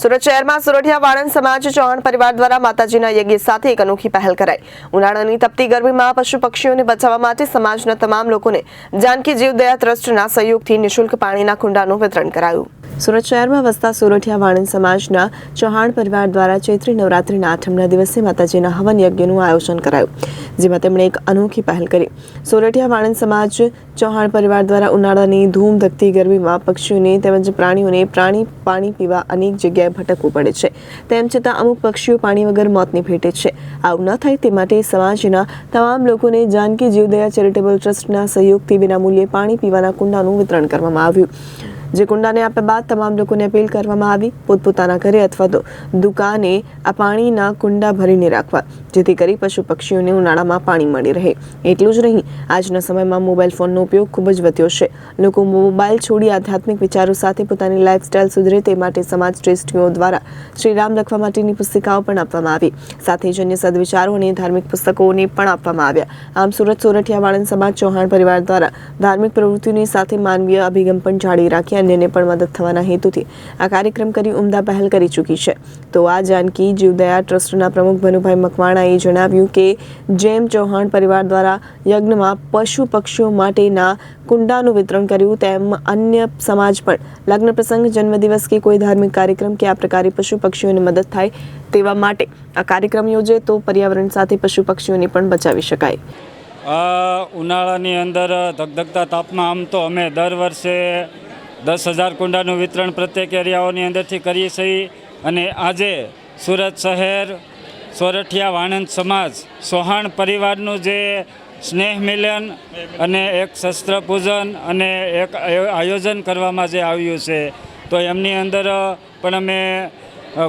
સુરત શહેરમાં સુરઠિયા વાણંદ સમાજ ચૌહાણ પરિવાર દ્વારા માતાજીના યજ્ઞ સાથે એક અનોખી પહેલ કરાઈ. ઉનાળાની તપતી ગરમીમાં પશુ પક્ષીઓને બચાવવા માટે સમાજના તમામ લોકોને જાનકી જીવદયા ટ્રસ્ટના સહયોગથી નિઃશુલ્ક પાણીના કુંડાનું વિતરણ કરાયું. સુરત શહેરમાં વસતા સુરઠિયા વાણંદ સમાજના ચૌહાણ પરિવાર દ્વારા ચૈત્રી નવરાત્રિના આઠમના દિવસે માતાજીના હવન યજ્ઞનું આયોજન કરાયું, જેમાં તેમણે એક અનોખી પહેલ કરી. સુરઠિયા વાણંદ સમાજ ચૌહાણ પરિવાર દ્વારા ઉનાળાની ધૂમ ધકતી ગરમીમાં પક્ષીઓને તેમજ પ્રાણીઓને પ્રાણી પાણી પીવા અનેક જગ્યાએ ભટકવું પડે છે. તેમ છતાં અમુક પક્ષીઓ પાણી વગર મોતને ભેટે છે. આવું ન થાય તે માટે સમાજના તમામ લોકોને જાનકી જીવદયા ચેરિટેબલ ટ્રસ્ટના સહયોગથી વિનામૂલ્યે પાણી પીવાના કુંડાનું વિતરણ કરવામાં આવ્યું. જે કુંડાને આપ્યા બાદ તમામ લોકોને અપીલ કરવામાં આવી. પોતપોતાના ઘરે અથવા તો દુકાને આ પાણીના કુંડા ભરીને રાખવા, જેથી કરી પશુ પક્ષીઓને ઉનાળામાં પાણી મળી રહે. એટલું જ નહીં, આજના સમયમાં મોબાઈલ ફોનનો ઉપયોગ ખૂબ જ વધ્યો છે. લોકો મોબાઈલ છોડી આધ્યાત્મિક વિચારો સાથે પોતાની લાઈફસ્ટાઈલ સુધરે તે માટે સમાજ શ્રેષ્ઠીઓ દ્વારા શ્રીરામ લખવા માટેની પુસ્તિકાઓ પણ આપવામાં આવી. સાથે જ અન્ય સદવિચારો અને ધાર્મિક પુસ્તકોને પણ આપવામાં આવ્યા. આમ સુરત સોરઠિયા વાળંદ સમાજ ચૌહાણ પરિવાર દ્વારા ધાર્મિક પ્રવૃત્તિઓની સાથે માનવીય અભિગમ પણ જાળવી રાખી અન્યને પણ મદદ થવાના હેતુથી આ કાર્યક્રમ કરી ઉમદા પહેલ કરી ચૂકી છે. તો આ જાનકી જીવદયા ટ્રસ્ટના પ્રમુખ ભનુભાઈ મકવાણાએ જણાવ્યું કે, જેમ ચૌહાણ પરિવાર દ્વારા યજ્ઞમાં પશુ પક્ષીઓ માટેના કુંડાનું વિતરણ કર્યું, તેમ અન્ય સમાજ પણ લગ્ન પ્રસંગ, જન્મદિવસ કે કોઈ ધાર્મિક કાર્યક્રમ કે આ પ્રકારે પશુ પક્ષીઓને મદદ થાય તેવા માટે આ કાર્યક્રમ યોજે તો પર્યાવરણ સાથે પશુ પક્ષીઓને પણ બચાવી શકાય. ઉનાળાની અંદર ધગધગતા તાપમાં આમ તો અમે દર વર્ષે દસ હજાર કુંડાનું વિતરણ પ્રત્યેક એરિયાઓની અંદરથી કરીએ છીએ અને આજે સુરત શહેર, સોરઠિયા વાણંદ સમાજ, સોહાણ પરિવારનું જે સ્નેહ મિલન અને એક શસ્ત્ર પૂજન અને એક આયોજન કરવામાં જે આવ્યું છે, તો એમની અંદર પણ અમે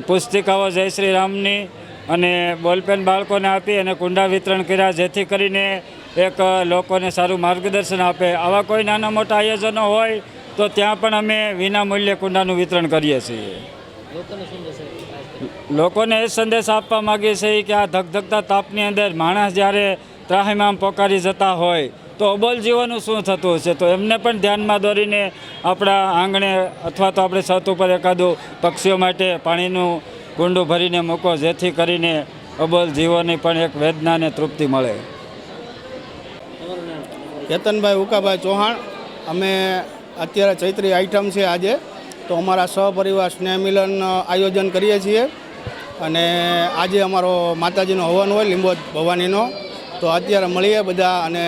પુસ્તિકાઓ જય શ્રી રામની અને બોલપેન બાળકોને આપી અને કુંડા વિતરણ કર્યા, જેથી કરીને એક લોકોને સારું માર્ગદર્શન આપે. આવા કોઈ નાના મોટા આયોજનો હોય તો ત્યાં પણ અમે વિના મૂલ્યે કુંડાનું વિતરણ કરીએ છીએ. લોકોને એ સંદેશ આપવા માગીએ છીએ કે આ ધગધગતા તાપની અંદર માણસ જ્યારે ત્રાહિમામ પોકારી જતા હોય તો અબોલ જીવોનું શું થતું હશે? તો એમને પણ ધ્યાનમાં દોરીને આપણા આંગણે અથવા તો આપણે છત ઉપર એકાદું પક્ષીઓ માટે પાણીનું કુંડું ભરીને મૂકો જેથી કરીને અબોલ જીવોની પણ એક વેદના અને તૃપ્તિ મળે. કેતનભાઈ ઉકાભાઈ ચૌહાણ. અમે અત્યારે ચૈત્રી આઈટમ છે આજે, તો અમારા સહપરિવાર સ્નેહ મિલન આયોજન કરીએ છીએ. અને આજે અમારો માતાજીનો હવન હોય લીંબોજ ભવાનીનો, તો અત્યારે મળીએ બધા અને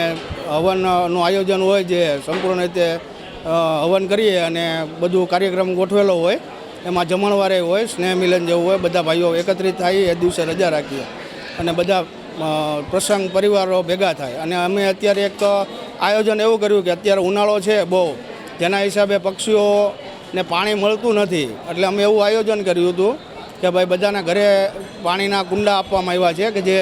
હવનનું આયોજન હોય જે સંપૂર્ણ રીતે હવન કરીએ અને બધું કાર્યક્રમ ગોઠવેલો હોય, એમાં જમણવારે હોય સ્નેહ મિલન જેવું હોય, બધા ભાઈઓ એકત્રિત થાય, એ દિવસે રજા રાખીએ. અને બધા પ્રસંગ પરિવારો ભેગા થાય. અને અમે અત્યારે એક આયોજન એવું કર્યું કે અત્યારે ઉનાળો છે બહુ. જેના હિસાબે પક્ષીઓને પાણી મળતું નથી. એટલે અમે એવું આયોજન કર્યું હતું કે ભાઈ બધાના ઘરે પાણીના કુંડા આપવામાં આવ્યા છે કે જે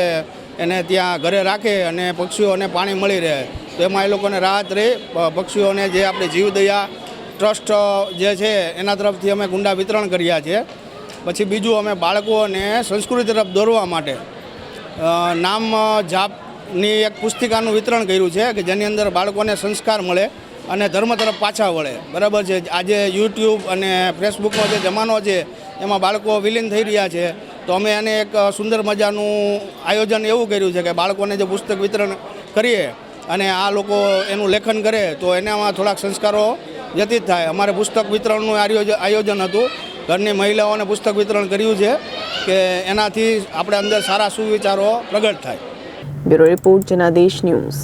એને ત્યાં ઘરે રાખે અને પક્ષીઓને પાણી મળી રહે. તો એમાં એ લોકોને રાહત રહે. પક્ષીઓને જે આપણે જીવદયા ટ્રસ્ટ જે છે એના તરફથી અમે કુંડા વિતરણ કર્યા છે. પછી બીજું અમે બાળકોને સંસ્કૃતિ તરફ દોરવા માટે નામ જાપની એક પુસ્તિકાનું વિતરણ કર્યું છે કે જેની અંદર બાળકોને સંસ્કાર મળે. અને ધર્મ તરફ પાછા વળે. બરાબર છે? આજે યુટ્યુબ અને ફેસબુકનો જે જમાનો છે, એમાં બાળકો વિલીન થઈ રહ્યા છે. તો અમે એને એક સુંદર મજાનું આયોજન એવું કર્યું છે કે બાળકોને જે પુસ્તક વિતરણ કરીએ અને આ લોકો એનું લેખન કરે, તો એનામાં થોડાક સંસ્કારો વ્યતીત થાય. અમારે પુસ્તક વિતરણનું આયોજન હતું. ઘરની મહિલાઓને પુસ્તક વિતરણ કર્યું છે કે એનાથી આપણે અંદર સારા સુવિચારો પ્રગટ થાય. Bureau report, Janadesh news.